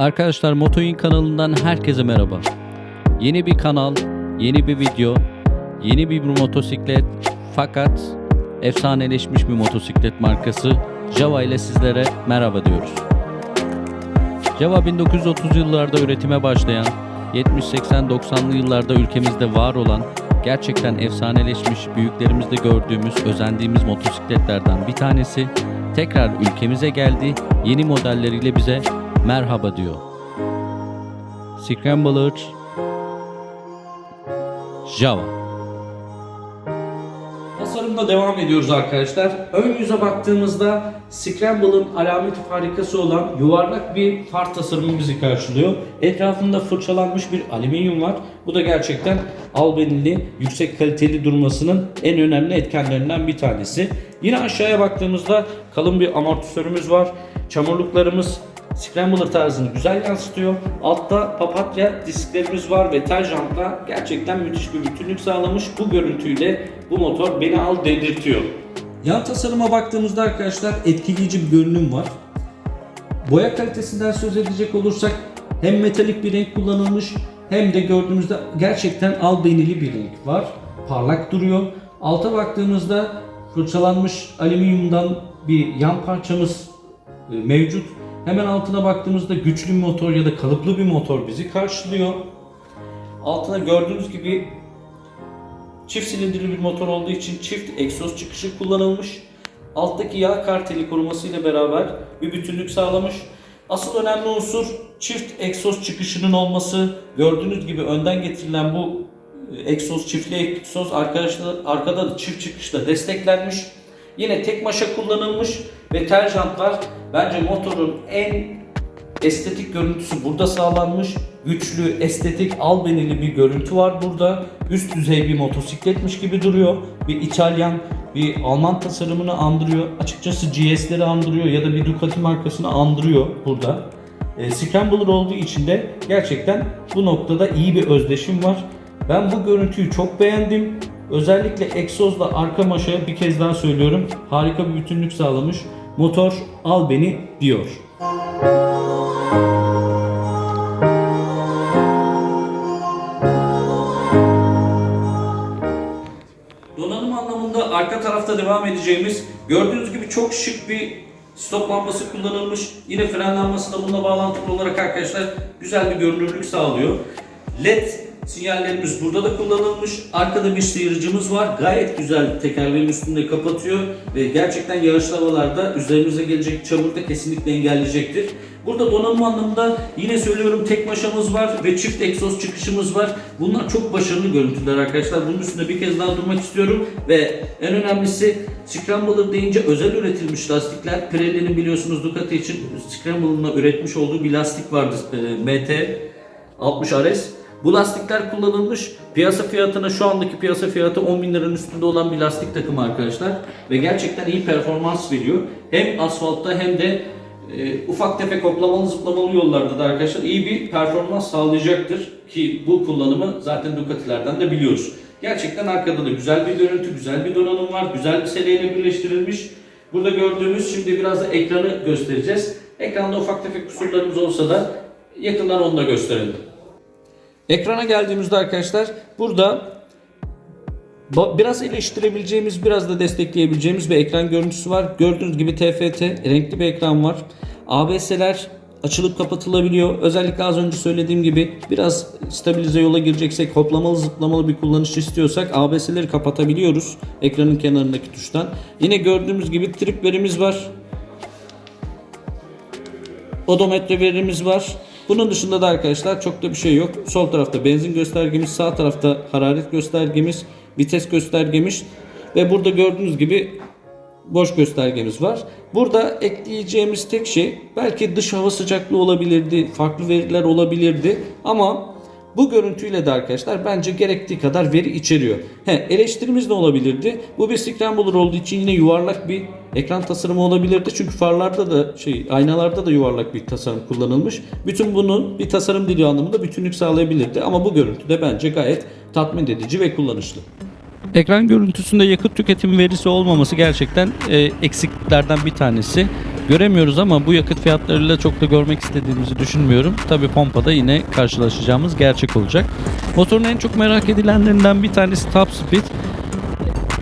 Arkadaşlar Motoin kanalından herkese merhaba. Yeni bir kanal, yeni bir video, yeni bir motosiklet fakat efsaneleşmiş bir motosiklet markası Java ile sizlere merhaba diyoruz. Java 1930 yıllarda üretime başlayan, 70-80-90'lı yıllarda ülkemizde var olan, gerçekten efsaneleşmiş, büyüklerimizde gördüğümüz, özendiğimiz motosikletlerden bir tanesi. Tekrar ülkemize geldi, yeni modelleriyle bize merhaba diyor. Scrambler Java Tasarımda devam ediyoruz arkadaşlar. Ön yüze baktığımızda Scramble'ın alameti farikası olan yuvarlak bir far tasarımı bizi karşılıyor. Etrafında fırçalanmış bir alüminyum var. Bu da gerçekten albenili, yüksek kaliteli durmasının en önemli etkenlerinden bir tanesi. Yine aşağıya baktığımızda kalın bir amortisörümüz var. Çamurluklarımız Scrambler tarzını güzel yansıtıyor. Altta papatya disklerimiz var ve tel jantla gerçekten müthiş bir bütünlük sağlamış. Bu görüntüyle bu motor beni al dedirtiyor. Yan tasarıma baktığımızda arkadaşlar etkileyici bir görünüm var. Boya kalitesinden söz edecek olursak hem metalik bir renk kullanılmış hem de gördüğümüzde gerçekten albenili bir renk var. Parlak duruyor. Alta baktığımızda fırçalanmış alüminyumdan bir yan parçamız e, mevcut. Hemen altına baktığımızda güçlü bir motor ya da kalıplı bir motor bizi karşılıyor. Altına gördüğünüz gibi çift silindirli bir motor olduğu için çift egzoz çıkışı kullanılmış. Alttaki yağ karteli korumasıyla beraber bir bütünlük sağlamış. Asıl önemli unsur çift egzoz çıkışının olması. Gördüğünüz gibi önden getirilen bu e, egzoz, çiftli egzoz arkadaşlar arkada da çift çıkışla desteklenmiş. Yine tek maşa kullanılmış ve tel jantlar bence motorun en estetik görüntüsü burada sağlanmış. Güçlü, estetik, albenili bir görüntü var burada. Üst düzey bir motosikletmiş gibi duruyor. Bir İtalyan, bir Alman tasarımını andırıyor. Açıkçası GS'leri andırıyor ya da bir Ducati markasını andırıyor burada. E, Scrambler olduğu için de gerçekten bu noktada iyi bir özdeşim var. Ben bu görüntüyü çok beğendim. Özellikle egzozla arka maşaya bir kez daha söylüyorum. Harika bir bütünlük sağlamış. Motor al beni diyor. Donanım anlamında arka tarafta devam edeceğimiz gördüğünüz gibi çok şık bir stop lambası kullanılmış. Yine fren lambası da bununla bağlantılı olarak arkadaşlar güzel bir görünürlük sağlıyor. LED sinyallerimiz burada da kullanılmış. Arkada bir sıyırıcımız var. Gayet güzel tekerleğin üstünde kapatıyor ve gerçekten yağışlı havalarda üzerimize gelecek çamur da kesinlikle engelleyecektir. Burada donanım anlamında yine söylüyorum tek maşamız var ve çift egzoz çıkışımız var. Bunlar çok başarılı görüntüler arkadaşlar. Bunun üstünde bir kez daha durmak istiyorum ve en önemlisi Scrambler deyince özel üretilmiş lastikler. Pirelli'nin biliyorsunuz Ducati için Scrambler'la üretmiş olduğu bir lastik vardı. e, MT 60 RS. Bu lastikler kullanılmış. Piyasa fiyatına şu andaki piyasa fiyatı 10 bin liranın üstünde olan bir lastik takımı arkadaşlar. Ve gerçekten iyi performans veriyor. Hem asfaltta hem de e, ufak tefek hoplamalı zıplamalı yollarda da arkadaşlar iyi bir performans sağlayacaktır. Ki bu kullanımı zaten Ducati'lerden de biliyoruz. Gerçekten arkada da güzel bir görüntü, güzel bir donanım var. Güzel bir seleyle birleştirilmiş. Burada gördüğümüz şimdi biraz da ekranı göstereceğiz. Ekranda ufak tefek kusurlarımız olsa da yakından onu da gösterelim. Ekrana geldiğimizde arkadaşlar burada biraz eleştirebileceğimiz, biraz da destekleyebileceğimiz bir ekran görüntüsü var. Gördüğünüz gibi TFT, renkli bir ekran var. ABS'ler açılıp kapatılabiliyor. Özellikle az önce söylediğim gibi biraz stabilize yola gireceksek, hoplamalı zıplamalı bir kullanış istiyorsak ABS'leri kapatabiliyoruz ekranın kenarındaki tuştan. Yine gördüğümüz gibi triplerimiz var odometre verimiz var. Bunun dışında da arkadaşlar çok da bir şey yok. Sol tarafta benzin göstergemiz, sağ tarafta hararet göstergemiz, vites göstergemiz ve burada gördüğünüz gibi boş göstergemiz var. Burada ekleyeceğimiz tek şey belki dış hava sıcaklığı olabilirdi, farklı veriler olabilirdi ama bu görüntüyle de arkadaşlar bence gerektiği kadar veri içeriyor. He, eleştirimiz ne olabilirdi? Bu bir Scrambler olduğu için yine yuvarlak bir ekran tasarımı olabilirdi. Çünkü farlarda da şey aynalarda da yuvarlak bir tasarım kullanılmış. Bütün bunun bir tasarım dili anlamında bütünlük sağlayabilirdi. Ama bu görüntüde bence gayet tatmin edici ve kullanışlı. Ekran görüntüsünde yakıt tüketimi verisi olmaması gerçekten e, eksikliklerden bir tanesi. göremiyoruz ama bu yakıt fiyatlarıyla çok da görmek istediğimizi düşünmüyorum. Tabi pompada yine karşılaşacağımız gerçek olacak. Motorun en çok merak edilenlerinden bir tanesi top speed.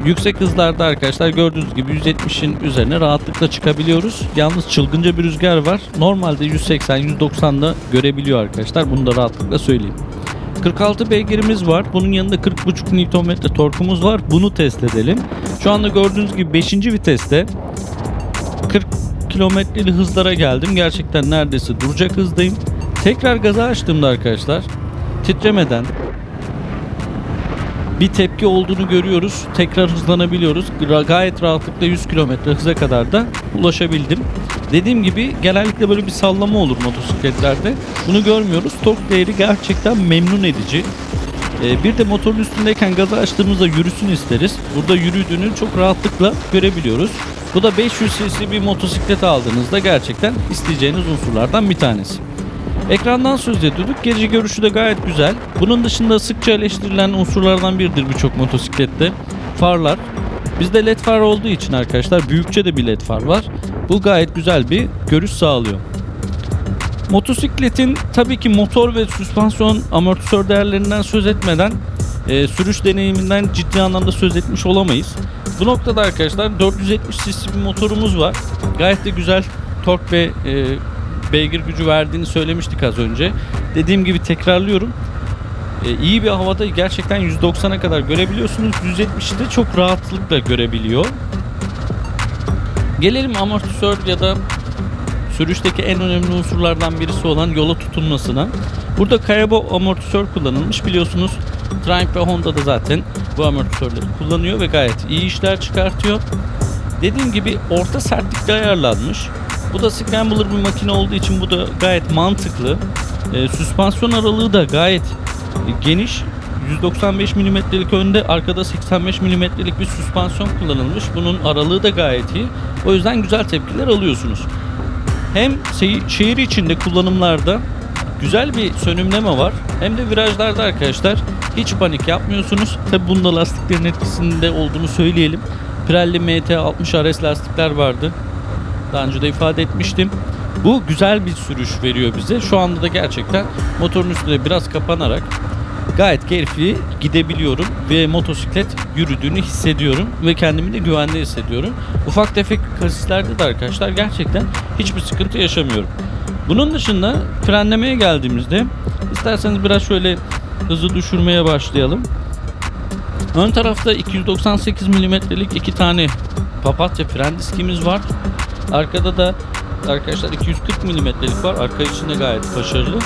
Yüksek hızlarda arkadaşlar gördüğünüz gibi 170'in üzerine rahatlıkla çıkabiliyoruz. Yalnız çılgınca bir rüzgar var. Normalde 180-190'da görebiliyor arkadaşlar. Bunu da rahatlıkla söyleyeyim. 46 beygirimiz var. Bunun yanında 40.5 Nm torkumuz var. Bunu test edelim. Şu anda gördüğünüz gibi 5. viteste 40 kilometreli hızlara geldim. Gerçekten neredeyse duracak hızdayım. Tekrar gaza açtığımda arkadaşlar titremeden bir tepki olduğunu görüyoruz. Tekrar hızlanabiliyoruz. Gayet rahatlıkla 100 km hıza kadar da ulaşabildim. Dediğim gibi genellikle böyle bir sallama olur motosikletlerde. Bunu görmüyoruz. Tork değeri gerçekten memnun edici. Ee, bir de motorun üstündeyken gazı açtığımızda yürüsün isteriz. Burada yürüdüğünü çok rahatlıkla görebiliyoruz. Bu da 500 cc bir motosiklet aldığınızda gerçekten isteyeceğiniz unsurlardan bir tanesi. Ekrandan söz ediyorduk. Gece görüşü de gayet güzel. Bunun dışında sıkça eleştirilen unsurlardan biridir birçok motosiklette. Farlar. Bizde led far olduğu için arkadaşlar büyükçe de bir led far var. Bu gayet güzel bir görüş sağlıyor. Motosikletin tabii ki motor ve süspansiyon amortisör değerlerinden söz etmeden e, sürüş deneyiminden ciddi anlamda söz etmiş olamayız. Bu noktada arkadaşlar 470 cc bir motorumuz var. Gayet de güzel tork ve e, beygir gücü verdiğini söylemiştik az önce. Dediğim gibi tekrarlıyorum. E, iyi bir havada gerçekten 190'a kadar görebiliyorsunuz. 170'i de çok rahatlıkla görebiliyor. Gelelim amortisör ya da sürüşteki en önemli unsurlardan birisi olan yola tutunmasına. Burada Kayabo amortisör kullanılmış biliyorsunuz. Triumph ve Honda da zaten bu amortisörleri kullanıyor ve gayet iyi işler çıkartıyor. Dediğim gibi orta sertlikte ayarlanmış. Bu da scrambler bir makine olduğu için bu da gayet mantıklı. Ee, süspansiyon aralığı da gayet geniş. 195 mm'lik önde, arkada 85 mm'lik bir süspansiyon kullanılmış. Bunun aralığı da gayet iyi. O yüzden güzel tepkiler alıyorsunuz. Hem se- şehir içinde kullanımlarda güzel bir sönümleme var. Hem de virajlarda arkadaşlar hiç panik yapmıyorsunuz. Tabi bunda lastiklerin etkisinde olduğunu söyleyelim. Pirelli MT60 RS lastikler vardı. Daha önce de ifade etmiştim. Bu güzel bir sürüş veriyor bize. Şu anda da gerçekten motorun üstüne biraz kapanarak gayet keyifli gidebiliyorum ve motosiklet yürüdüğünü hissediyorum ve kendimi de güvende hissediyorum. Ufak tefek kasislerde de arkadaşlar gerçekten hiçbir sıkıntı yaşamıyorum. Bunun dışında frenlemeye geldiğimizde isterseniz biraz şöyle hızı düşürmeye başlayalım. Ön tarafta 298 mm'lik iki tane papatya fren diskimiz var. Arkada da arkadaşlar 240 mm'lik var. Arka için de gayet başarılı.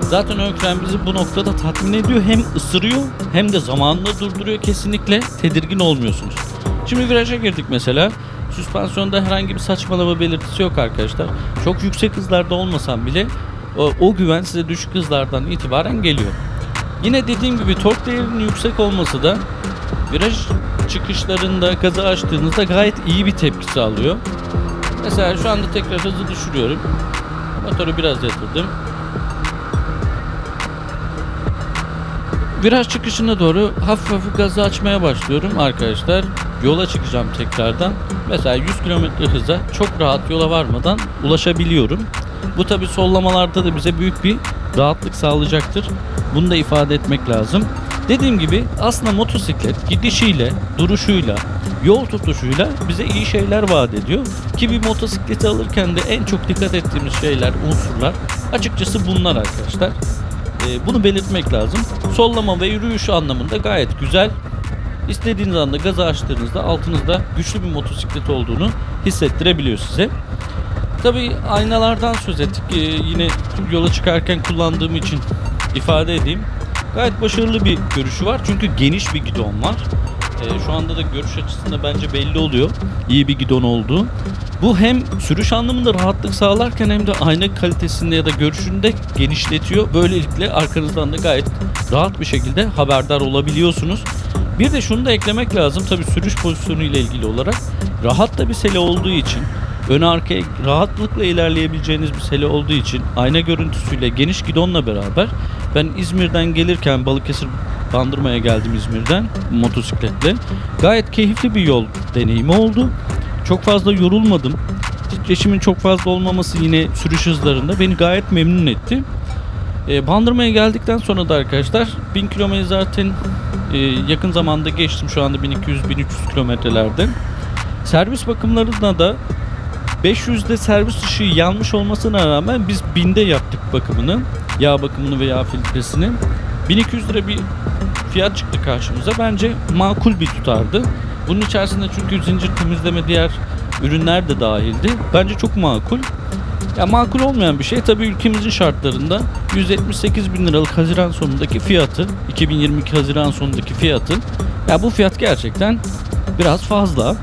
Zaten ön fren bizi bu noktada tatmin ediyor. Hem ısırıyor hem de zamanında durduruyor kesinlikle. Tedirgin olmuyorsunuz. Şimdi viraja girdik mesela. Süspansiyonda herhangi bir saçmalama belirtisi yok arkadaşlar. Çok yüksek hızlarda olmasam bile o, o güven size düşük hızlardan itibaren geliyor. Yine dediğim gibi tork değerinin yüksek olması da viraj çıkışlarında gazı açtığınızda gayet iyi bir tepki sağlıyor. Mesela şu anda tekrar hızı düşürüyorum. Motoru biraz yatırdım. Viraj çıkışına doğru hafif hafif gazı açmaya başlıyorum arkadaşlar. Yola çıkacağım tekrardan. Mesela 100 km hıza çok rahat yola varmadan ulaşabiliyorum. Bu tabi sollamalarda da bize büyük bir rahatlık sağlayacaktır. Bunu da ifade etmek lazım. Dediğim gibi aslında motosiklet gidişiyle, duruşuyla, yol tutuşuyla bize iyi şeyler vaat ediyor. Ki bir motosikleti alırken de en çok dikkat ettiğimiz şeyler, unsurlar açıkçası bunlar arkadaşlar. Ee, bunu belirtmek lazım. Sollama ve yürüyüş anlamında gayet güzel. İstediğiniz anda gazı açtığınızda altınızda güçlü bir motosiklet olduğunu hissettirebiliyor size. Tabii aynalardan söz ettik. Ee, yine yola çıkarken kullandığım için ifade edeyim. Gayet başarılı bir görüşü var. Çünkü geniş bir gidon var. Ee, şu anda da görüş açısında bence belli oluyor. İyi bir gidon olduğu. Bu hem sürüş anlamında rahatlık sağlarken hem de ayna kalitesinde ya da görüşünde genişletiyor. Böylelikle arkanızdan da gayet rahat bir şekilde haberdar olabiliyorsunuz. Bir de şunu da eklemek lazım tabii sürüş pozisyonu ile ilgili olarak. Rahat da bir sele olduğu için ön arkaya rahatlıkla ilerleyebileceğiniz bir sele olduğu için ayna görüntüsüyle geniş gidonla beraber ben İzmir'den gelirken Balıkesir Bandırma'ya geldim İzmir'den motosikletle. Gayet keyifli bir yol deneyimi oldu. Çok fazla yorulmadım. titreşimin çok fazla olmaması yine sürüş hızlarında beni gayet memnun etti. E, Bandırma'ya geldikten sonra da arkadaşlar 1000 kilometre zaten e, yakın zamanda geçtim şu anda 1200-1300 kilometrelerde. Servis bakımlarında da 500'de servis ışığı yanmış olmasına rağmen biz 1000'de yaptık bakımını. Yağ bakımını ve yağ filtresini. 1200 lira bir fiyat çıktı karşımıza. Bence makul bir tutardı. Bunun içerisinde çünkü zincir temizleme diğer ürünler de dahildi. Bence çok makul. Ya makul olmayan bir şey tabii ülkemizin şartlarında 178 bin liralık Haziran sonundaki fiyatı 2022 Haziran sonundaki fiyatı ya bu fiyat gerçekten biraz fazla.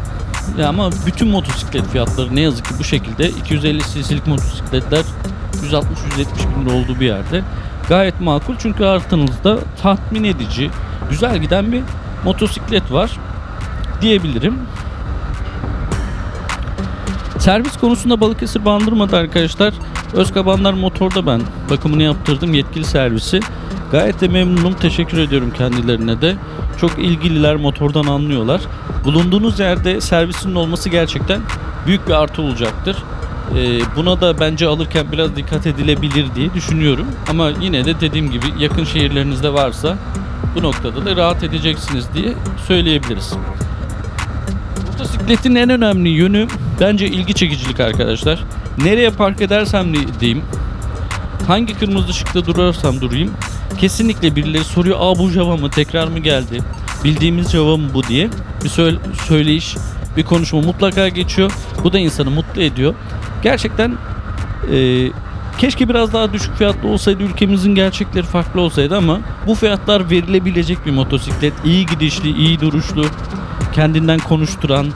Ya ama bütün motosiklet fiyatları ne yazık ki bu şekilde 250 cc'lik motosikletler 160-170 bin lira olduğu bir yerde gayet makul çünkü artınızda tatmin edici güzel giden bir motosiklet var diyebilirim. Servis konusunda Balıkesir Bandırma'da arkadaşlar Özkabanlar Motor'da ben bakımını yaptırdım yetkili servisi. Gayet de memnunum. Teşekkür ediyorum kendilerine de. Çok ilgililer motordan anlıyorlar. Bulunduğunuz yerde servisinin olması gerçekten büyük bir artı olacaktır. Ee, buna da bence alırken biraz dikkat edilebilir diye düşünüyorum. Ama yine de dediğim gibi yakın şehirlerinizde varsa bu noktada da rahat edeceksiniz diye söyleyebiliriz. Motosikletin en önemli yönü bence ilgi çekicilik arkadaşlar. Nereye park edersem de- diyeyim, hangi kırmızı ışıkta durarsam durayım, kesinlikle birileri soruyor, aa bu Java mı, tekrar mı geldi, bildiğimiz Java mı bu diye bir söyle- söyleyiş, bir konuşma mutlaka geçiyor. Bu da insanı mutlu ediyor. Gerçekten e, keşke biraz daha düşük fiyatlı olsaydı ülkemizin gerçekleri farklı olsaydı ama bu fiyatlar verilebilecek bir motosiklet. iyi gidişli, iyi duruşlu, kendinden konuşturan,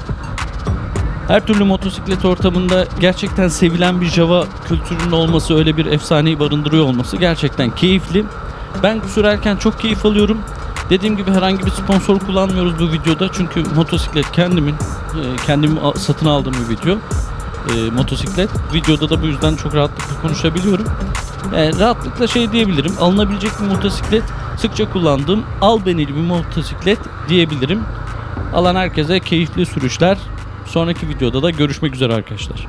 her türlü motosiklet ortamında gerçekten sevilen bir Java kültürünün olması, öyle bir efsaneyi barındırıyor olması gerçekten keyifli. Ben sürerken çok keyif alıyorum. Dediğim gibi herhangi bir sponsor kullanmıyoruz bu videoda çünkü motosiklet kendimin, e, kendim satın aldığım bir video. E, motosiklet. Videoda da bu yüzden çok rahatlıkla konuşabiliyorum. E, rahatlıkla şey diyebilirim. Alınabilecek bir motosiklet. Sıkça kullandığım albenili bir motosiklet diyebilirim. Alan herkese keyifli sürüşler. Sonraki videoda da görüşmek üzere arkadaşlar.